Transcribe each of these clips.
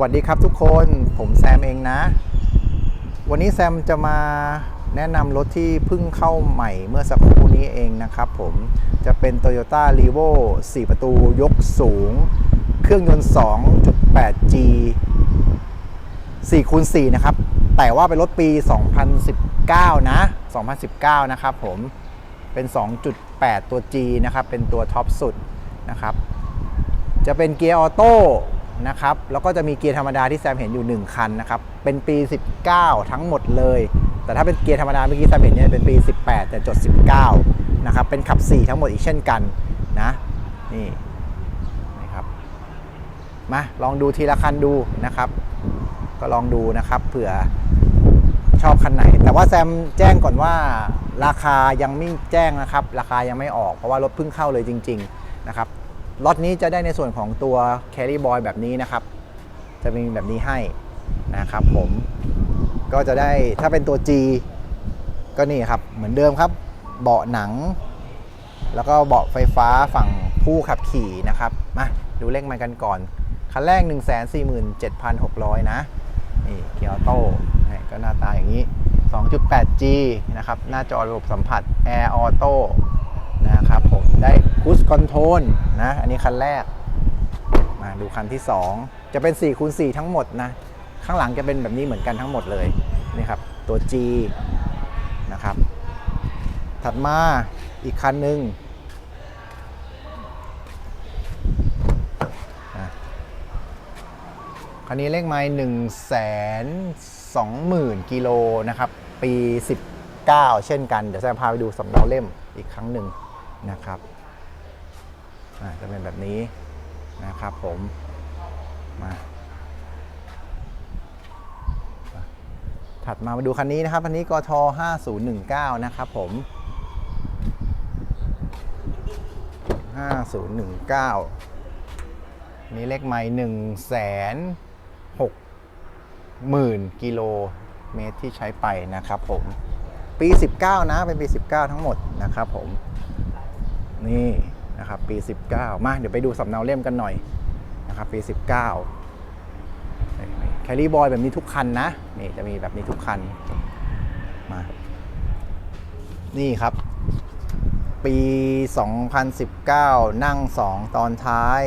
วัสดีครับทุกคนผมแซมเองนะ วันนี้แซมจะมาแนะนำรถที่เพิ่งเข้าใหม่เมื่อสักครู่นี้เองนะครับผมจะเป็น Toyota r e v o 4 ประตูยกสูง เครื่องยนต์ 2.8G 4คูณ4นะครับ แต่ว่าเป็นรถปี 2019 นะ 2019 นะครับผมเป็น 2.8 ตัว G นะครับ เป็นตัวท็อปสุดนะครับ จะเป็นเกียร์ออโต้ นะครับ แล้วก็จะมีเกียร์ธรรมดาที่แซมเห็นอยู่ 1 คันนะครับ เป็นปี 19 ทั้งหมดเลย แต่ถ้าเป็นเกียร์ธรรมดาเมื่อกี้แซมเห็นเนี่ยเป็นปี 18 แต่จด 19 นะครับ เป็นขับ 4 ทั้งหมดอีกเช่นกันนะ นี่นี่ครับ มาลองดูทีละคันดูนะครับ ก็ลองดูนะครับ เผื่อชอบคันไหน แต่ว่าแซมแจ้งก่อนว่าราคายังไม่แจ้งนะครับ ราคายังไม่ออก เพราะว่ารถเพิ่งเข้าเลยจริง ๆ นะครับ ล็อตนี้จะได้ในส่วนของตัว Carry Boy แบบนี้นะครับ จะมีแบบนี้ให้นะครับผมก็จะได้ถ้าเป็นตัว G ก็นี่ครับ เหมือนเดิมครับ เบาะหนัง แล้วก็เบาะไฟฟ้าฝั่งผู้ขับขี่นะครับ มาดูเลขมันกันก่อน คันแรก 147,600 นะนี่เกียร์ออโต้ก็หน้าตาอย่างนี้ 2.8G นะครับ หน้าจอระบบสัมผัส Air Auto นะครับผม ได้ Cruise Control นะ อันนี้คันแรก มาดูคันที่ 2 จะเป็น 4คูณ4ทั้งหมดนะ ข้างหลังจะเป็นแบบนี้เหมือนกันทั้งหมดเลย นี่ครับ ตัว G นะครับ ถัดมาอีกคันหนึ่งคันนี้เลขไม้หนึ่งแสนสองหมื่นกิโลนะครับ ปี 19 เช่นกัน เดี๋ยวแซมพาไปดูสำเนาเล่มอีกครั้งหนึ่งนะครับ จะเป็นแบบนี้นะครับผมมาถัดมามาดูคันนี้นะครับคันนี้กท5019 นะครับผม 5019 นี่เลขไม้1 6 0 0 0กิโลเมตรที่ใช้ไปนะครับผม ปี 19 นะ เป็นปี 19 ทั้งหมดนะครับผม นี่ นะครับปี 19 มาเดี๋ยวไปดูสำเนาเล่มกันหน่อยนะครับปี 19แคลรี่บอยแบบนี้ทุกคันนะนี่จะมีแบบนี้ทุกคันมานี่ครับ ปี 2019 นั่ง 2 ตอนท้าย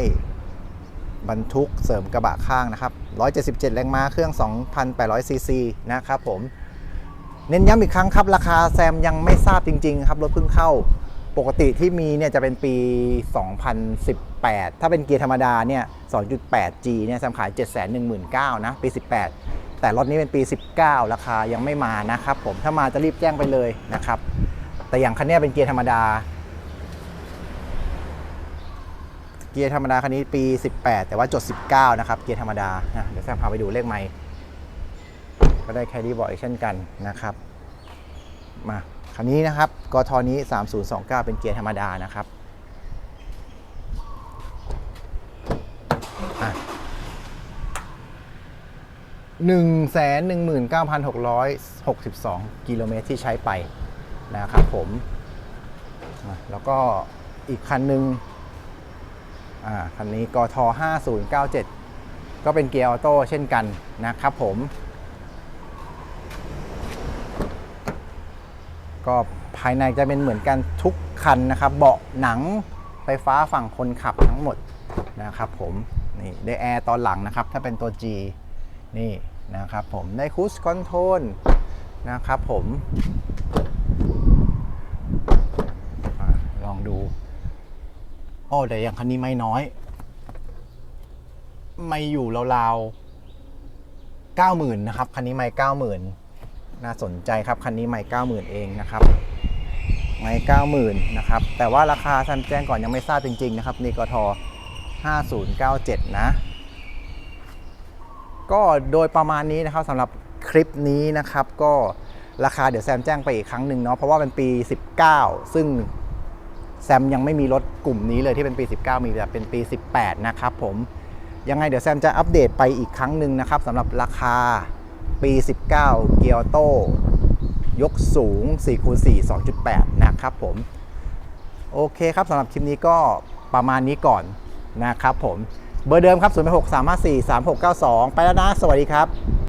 บรรทุกเสริมกระบะข้างนะครับ 177 แรงม้าเครื่อง 2,800ซีซีนะครับผม เน้นย้ำอีกครั้งครับ ราคาแซมยังไม่ทราบจริง ๆ ครับ รถเพิ่งเข้า ปกติที่มีเนี่ยจะเป็นปี 2018 ถ้าเป็นเกียร์ธรรมดาเนี่ย 2.8G เนี่ยแซมขาย 719,000นะ ปี 18 แต่รถนี้เป็นปี 19 ราคายังไม่มานะครับผม ถ้ามาจะรีบแจ้งไปเลยนะครับ แต่อย่างคันนี้เป็นเกียร์ธรรมดา เกียร์ธรรมดาคันนี้ปี 18 แต่ว่าจด 19 นะครับ เกียร์ธรรมดานะเดี๋ยวแซมพาไปดูเลขไมค์ก็ได้แคดดี้บอร์ดเช่นกันนะครับ มา คันนี้นะครับกทนี้ 3029 เป็นเกียร์ธรรมดานะครับอะ119,662กิโลเมตรที่ใช้ไปนะครับผม แล้วก็อีกคันหนึ่งคันนี้กท5097ก็เป็นเกียร์ออโต้เช่นกันนะครับผม ก็ภายในจะเป็นเหมือนกันทุกคันนะครับ เบาะหนังไฟฟ้าฝั่งคนขับทั้งหมดนะครับผมนี่ได้แอร์ตอนหลังนะครับ ถ้าเป็นตัว G นี่นะครับผมได้คูสคอนโทรลนะครับผมอลองดูโอ้แต่อย่างคันนี้ไม่น้อย ไม่อยู่ราวๆ90,000นะครับ คันนี้ไม่90,000น่ น่าสนใจครับคันนี้ไม่90,000เองนะครับไม่90,000นะครับแต่ว่าราคาทันแจ้งก่อนยังไม่ทราบจริงๆนะครับนี่กท5097นะก็โดยประมาณนี้นะครับสำหรับคลิปนี้นะครับ ก็ราคาเดี๋ยวแซมแจ้งไปอีกครั้งหนึ่งเนาะเพราะว่าเป็นปี 19 ซึ่งแซมยังไม่มีรถกลุ่มนี้เลยที่เป็นปี 19 มีแต่เป็นปี 18 นะครับผมยังไงเดี๋ยวแซมจะอัปเดตไปอีกครั้งหนึ่งนะครับสำหรับราคา ปี 19 เกียวโต้ยกสูง4คูณ4 2.8 นะครับผม โอเคครับสำหรับคลิปนี้ก็ประมาณนี้ก่อนนะครับผม เบอร์เดิมครับ 0 6 3 5 4 3 6 9 2 ไปแล้วนะ สวัสดีครับ